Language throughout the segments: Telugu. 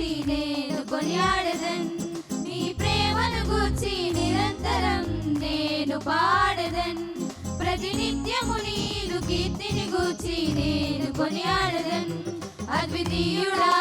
గూర్చి నేను కొనియాడదన్. నీ ప్రేమను గూర్చి నిరంతరం నేను పాడదన్. ప్రతినిత్యము నీరు కీర్తిని గూర్చి నేను కొనియాడదన్. అద్వితీయుడా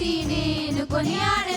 సీనేను కొనియాడ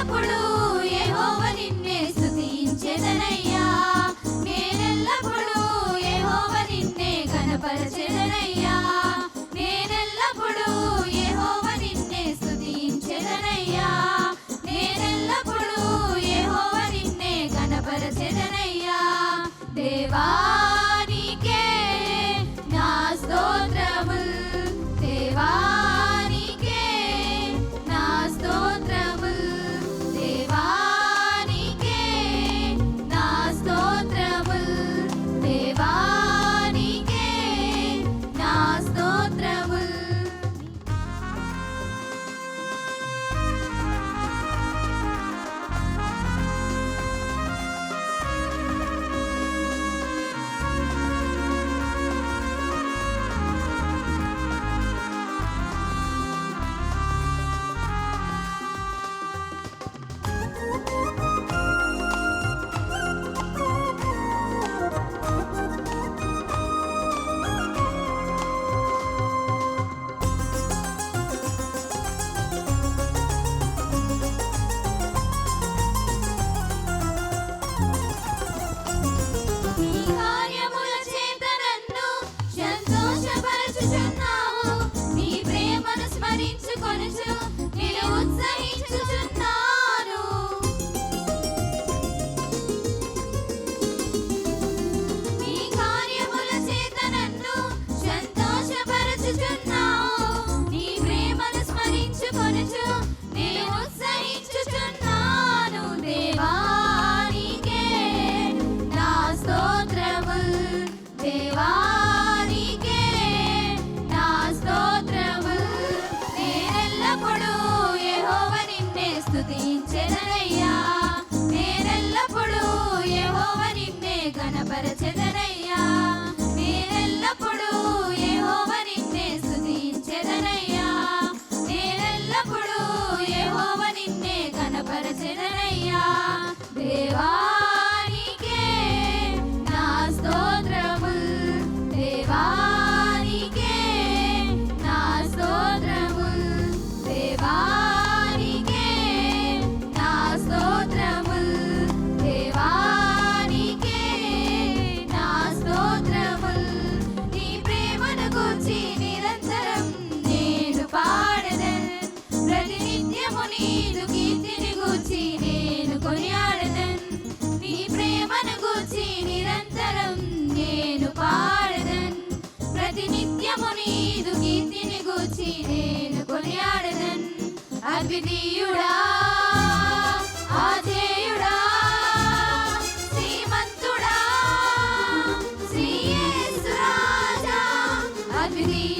ఎల్లప్పుడూ గణపరచెదనయ్యా. నేనెల్లప్పుడూ ఏహోవ నిన్నే స్థుతించెదనయ్యా దేవా నీదు కీర్తిని గూర్చి నేను కొనియాడదన్ నీ ప్రేమను గూర్చి నిరంతరం నేను పాడదన్ ప్రతినిత్యము నీదు కీర్తిని గూర్చి నేను కొనియాడదన్ అద్వితీయుడా ఆజేయుడా శ్రీమంతుడా శ్రీయేశ్వరాజా అద్వితీయ